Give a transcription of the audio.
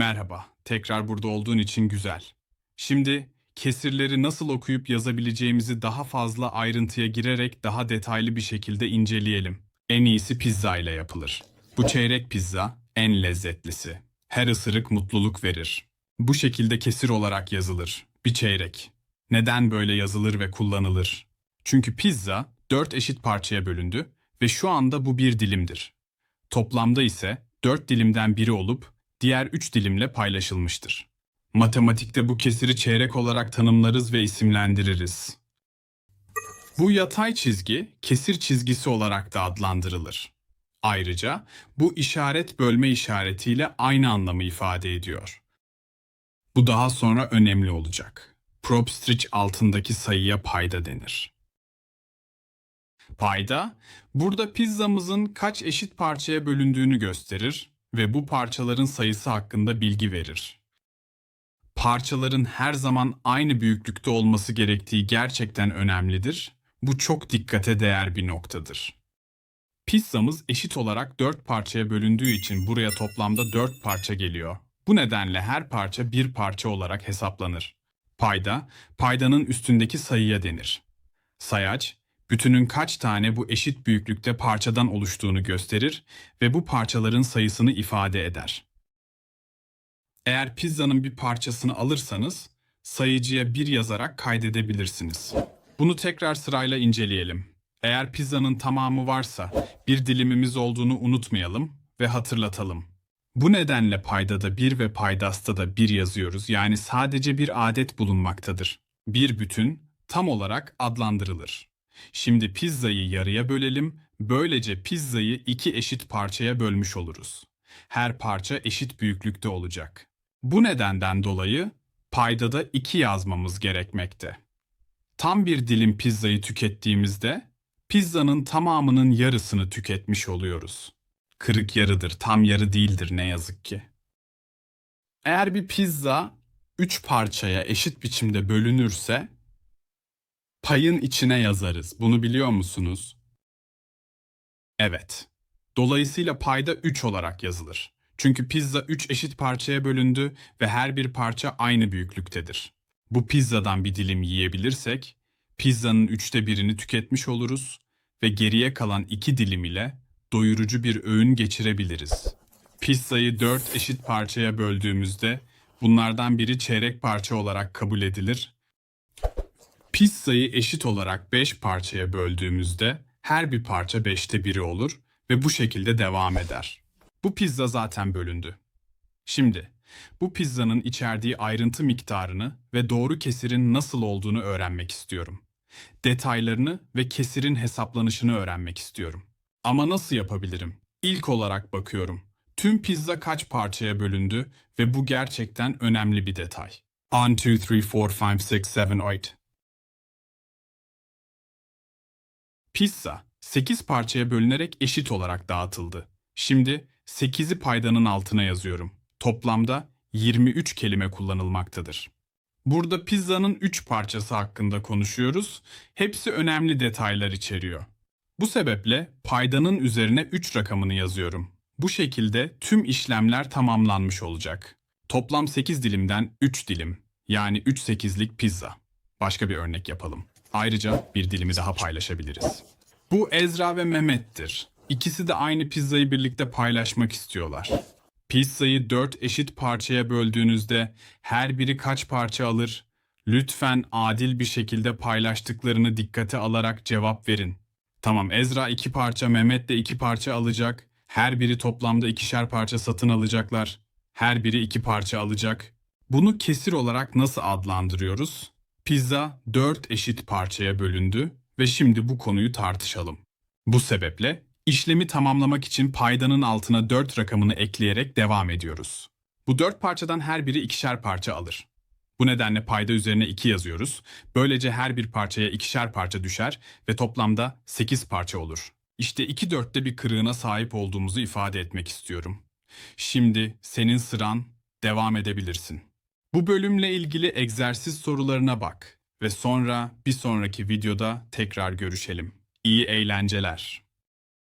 Merhaba, tekrar burada olduğun için güzel. Şimdi kesirleri nasıl okuyup yazabileceğimizi daha fazla ayrıntıya girerek daha detaylı bir şekilde inceleyelim. En iyisi pizza ile yapılır. Bu çeyrek pizza en lezzetlisi. Her ısırık mutluluk verir. Bu şekilde kesir olarak yazılır. Bir çeyrek. Neden böyle yazılır ve kullanılır? Çünkü pizza dört eşit parçaya bölündü ve şu anda bu bir dilimdir. Toplamda ise dört dilimden biri olup diğer üç dilimle paylaşılmıştır. Matematikte bu kesiri çeyrek olarak tanımlarız ve isimlendiririz. Bu yatay çizgi kesir çizgisi olarak da adlandırılır. Ayrıca bu işaret bölme işaretiyle aynı anlamı ifade ediyor. Bu daha sonra önemli olacak. Probstrich altındaki sayıya payda denir. Payda, burada pizzamızın kaç eşit parçaya bölündüğünü gösterir ve bu parçaların sayısı hakkında bilgi verir. Parçaların her zaman aynı büyüklükte olması gerektiği gerçekten önemlidir. Bu çok dikkate değer bir noktadır. Pizzamız eşit olarak 4 parçaya bölündüğü için buraya toplamda 4 parça geliyor. Bu nedenle her parça bir parça olarak hesaplanır. Payda, paydanın üstündeki sayıya denir. Sayaç, bütünün kaç tane bu eşit büyüklükte parçadan oluştuğunu gösterir ve bu parçaların sayısını ifade eder. Eğer pizzanın bir parçasını alırsanız sayıcıya 1 yazarak kaydedebilirsiniz. Bunu tekrar sırayla inceleyelim. Eğer pizzanın tamamı varsa bir dilimimiz olduğunu unutmayalım ve hatırlatalım. Bu nedenle paydada 1 ve paydasta da 1 yazıyoruz yani sadece bir adet bulunmaktadır. Bir bütün tam olarak adlandırılır. Şimdi pizzayı yarıya bölelim, böylece pizzayı iki eşit parçaya bölmüş oluruz. Her parça eşit büyüklükte olacak. Bu nedenden dolayı paydada 2 yazmamız gerekmekte. Tam bir dilim pizzayı tükettiğimizde pizzanın tamamının yarısını tüketmiş oluyoruz. Kırık yarıdır, tam yarı değildir ne yazık ki. Eğer bir pizza 3 parçaya eşit biçimde bölünürse payın içine yazarız. Bunu biliyor musunuz? Evet. Dolayısıyla payda 3 olarak yazılır. Çünkü pizza 3 eşit parçaya bölündü ve her bir parça aynı büyüklüktedir. Bu pizzadan bir dilim yiyebilirsek, pizzanın üçte birini tüketmiş oluruz ve geriye kalan iki dilim ile doyurucu bir öğün geçirebiliriz. Pizzayı 4 eşit parçaya böldüğümüzde bunlardan biri çeyrek parça olarak kabul edilir. Pizzayı eşit olarak 5 parçaya böldüğümüzde her bir parça 5'te biri olur ve bu şekilde devam eder. Bu pizza zaten bölündü. Şimdi bu pizzanın içerdiği ayrıntı miktarını ve doğru kesirin nasıl olduğunu öğrenmek istiyorum. Detaylarını ve kesirin hesaplanışını öğrenmek istiyorum. Ama nasıl yapabilirim? İlk olarak bakıyorum. Tüm pizza kaç parçaya bölündü ve bu gerçekten önemli bir detay. 1, 2, 3, 4, 5, 6, 7, 8. Pizza 8 parçaya bölünerek eşit olarak dağıtıldı. Şimdi 8'i paydanın altına yazıyorum. Toplamda 23 kelime kullanılmaktadır. Burada pizzanın 3 parçası hakkında konuşuyoruz. Hepsi önemli detaylar içeriyor. Bu sebeple paydanın üzerine 3 rakamını yazıyorum. Bu şekilde tüm işlemler tamamlanmış olacak. Toplam 8 dilimden 3 dilim yani 3 8'lik pizza. Başka bir örnek yapalım. Ayrıca bir dilimi daha paylaşabiliriz. Bu Ezra ve Mehmet'tir. İkisi de aynı pizzayı birlikte paylaşmak istiyorlar. Pizzayı 4 eşit parçaya böldüğünüzde her biri kaç parça alır? Lütfen adil bir şekilde paylaştıklarını dikkate alarak cevap verin. Tamam Ezra 2 parça, Mehmet de 2 parça alacak. Her biri toplamda ikişer parça satın alacaklar. Her biri 2 parça alacak. Bunu kesir olarak nasıl adlandırıyoruz? Pizza 4 eşit parçaya bölündü ve şimdi bu konuyu tartışalım. Bu sebeple işlemi tamamlamak için paydanın altına 4 rakamını ekleyerek devam ediyoruz. Bu 4 parçadan her biri ikişer parça alır. Bu nedenle payda üzerine 2 yazıyoruz. Böylece her bir parçaya ikişer parça düşer ve toplamda 8 parça olur. İşte 2 dörtte bir kırığına sahip olduğumuzu ifade etmek istiyorum. Şimdi senin sıran devam edebilirsin. Bu bölümle ilgili egzersiz sorularına bak ve sonra bir sonraki videoda tekrar görüşelim. İyi eğlenceler.